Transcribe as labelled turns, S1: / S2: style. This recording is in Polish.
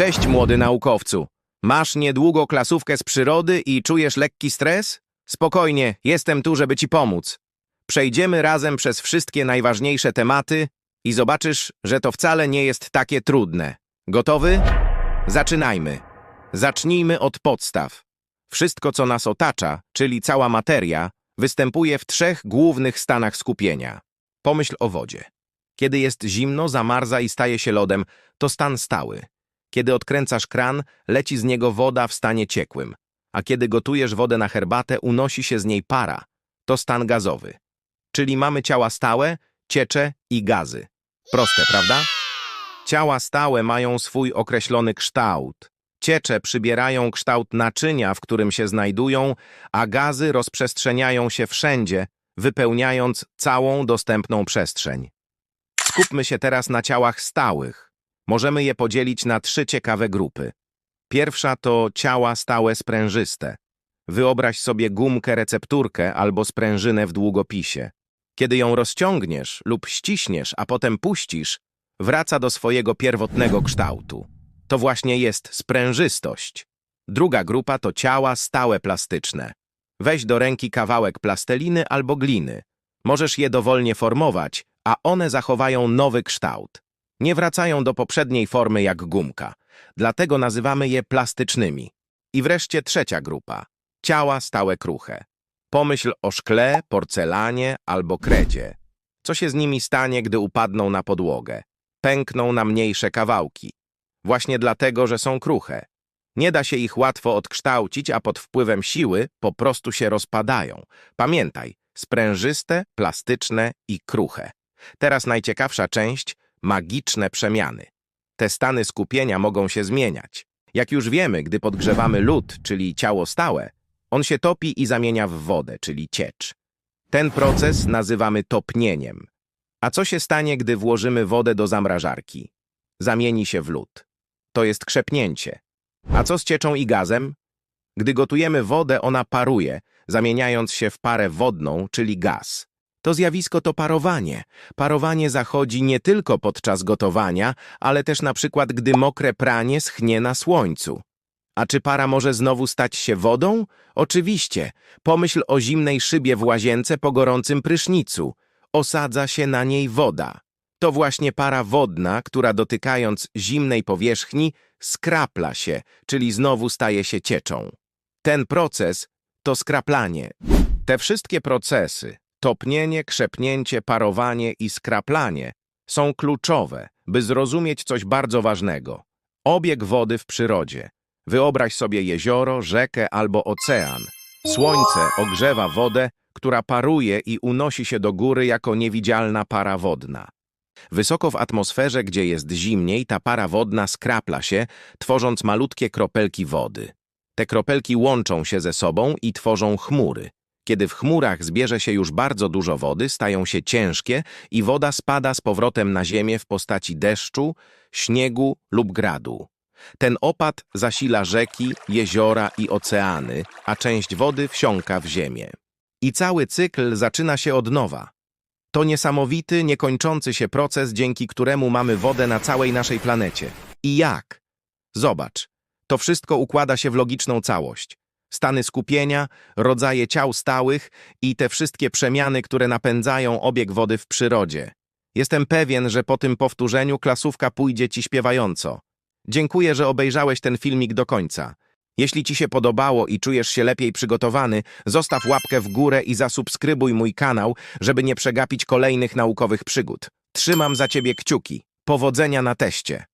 S1: Cześć, młody naukowcu. Masz niedługo klasówkę z przyrody i czujesz lekki stres? Spokojnie, jestem tu, żeby ci pomóc. Przejdziemy razem przez wszystkie najważniejsze tematy i zobaczysz, że to wcale nie jest takie trudne. Gotowy? Zaczynajmy. Zacznijmy od podstaw. Wszystko, co nas otacza, czyli cała materia, występuje w trzech głównych stanach skupienia. Pomyśl o wodzie. Kiedy jest zimno, zamarza i staje się lodem, to stan stały. Kiedy odkręcasz kran, leci z niego woda w stanie ciekłym, a kiedy gotujesz wodę na herbatę, unosi się z niej para. To stan gazowy. Czyli mamy ciała stałe, ciecze i gazy. Proste, prawda? Ciała stałe mają swój określony kształt. Ciecze przybierają kształt naczynia, w którym się znajdują, a gazy rozprzestrzeniają się wszędzie, wypełniając całą dostępną przestrzeń. Skupmy się teraz na ciałach stałych. Możemy je podzielić na trzy ciekawe grupy. Pierwsza to ciała stałe sprężyste. Wyobraź sobie gumkę recepturkę albo sprężynę w długopisie. Kiedy ją rozciągniesz lub ściśniesz, a potem puścisz, wraca do swojego pierwotnego kształtu. To właśnie jest sprężystość. Druga grupa to ciała stałe plastyczne. Weź do ręki kawałek plasteliny albo gliny. Możesz je dowolnie formować, a one zachowają nowy kształt. Nie wracają do poprzedniej formy jak gumka, dlatego nazywamy je plastycznymi. I wreszcie trzecia grupa ciała stałe kruche. Pomyśl o szkle, porcelanie albo kredzie. Co się z nimi stanie, gdy upadną na podłogę? Pękną na mniejsze kawałki. Właśnie dlatego, że są kruche. Nie da się ich łatwo odkształcić, a pod wpływem siły po prostu się rozpadają. Pamiętaj, sprężyste, plastyczne i kruche. Teraz najciekawsza część magiczne przemiany. Te stany skupienia mogą się zmieniać. Jak już wiemy, gdy podgrzewamy lód, czyli ciało stałe, on się topi i zamienia w wodę, czyli ciecz. Ten proces nazywamy topnieniem. A co się stanie, gdy włożymy wodę do zamrażarki? Zamieni się w lód. To jest krzepnięcie. A co z cieczą i gazem? Gdy gotujemy wodę, ona paruje, zamieniając się w parę wodną, czyli gaz. To zjawisko to parowanie. Parowanie zachodzi nie tylko podczas gotowania, ale też na przykład, gdy mokre pranie schnie na słońcu. A czy para może znowu stać się wodą? Oczywiście. Pomyśl o zimnej szybie w łazience po gorącym prysznicu. Osadza się na niej woda. To właśnie para wodna, która dotykając zimnej powierzchni skrapla się, czyli znowu staje się cieczą. Ten proces to skraplanie. Te wszystkie procesy, topnienie, krzepnięcie, parowanie i skraplanie, są kluczowe, by zrozumieć coś bardzo ważnego. Obieg wody w przyrodzie. Wyobraź sobie jezioro, rzekę albo ocean. Słońce ogrzewa wodę, która paruje i unosi się do góry jako niewidzialna para wodna. Wysoko w atmosferze, gdzie jest zimniej, ta para wodna skrapla się, tworząc malutkie kropelki wody. Te kropelki łączą się ze sobą i tworzą chmury. Kiedy w chmurach zbierze się już bardzo dużo wody, stają się ciężkie i woda spada z powrotem na ziemię w postaci deszczu, śniegu lub gradu. Ten opad zasila rzeki, jeziora i oceany, a część wody wsiąka w ziemię. I cały cykl zaczyna się od nowa. To niesamowity, niekończący się proces, dzięki któremu mamy wodę na całej naszej planecie. I jak? Zobacz, to wszystko układa się w logiczną całość. Stany skupienia, rodzaje ciał stałych i te wszystkie przemiany, które napędzają obieg wody w przyrodzie. Jestem pewien, że po tym powtórzeniu klasówka pójdzie ci śpiewająco. Dziękuję, że obejrzałeś ten filmik do końca. Jeśli ci się podobało i czujesz się lepiej przygotowany, zostaw łapkę w górę i zasubskrybuj mój kanał, żeby nie przegapić kolejnych naukowych przygód. Trzymam za ciebie kciuki. Powodzenia na teście.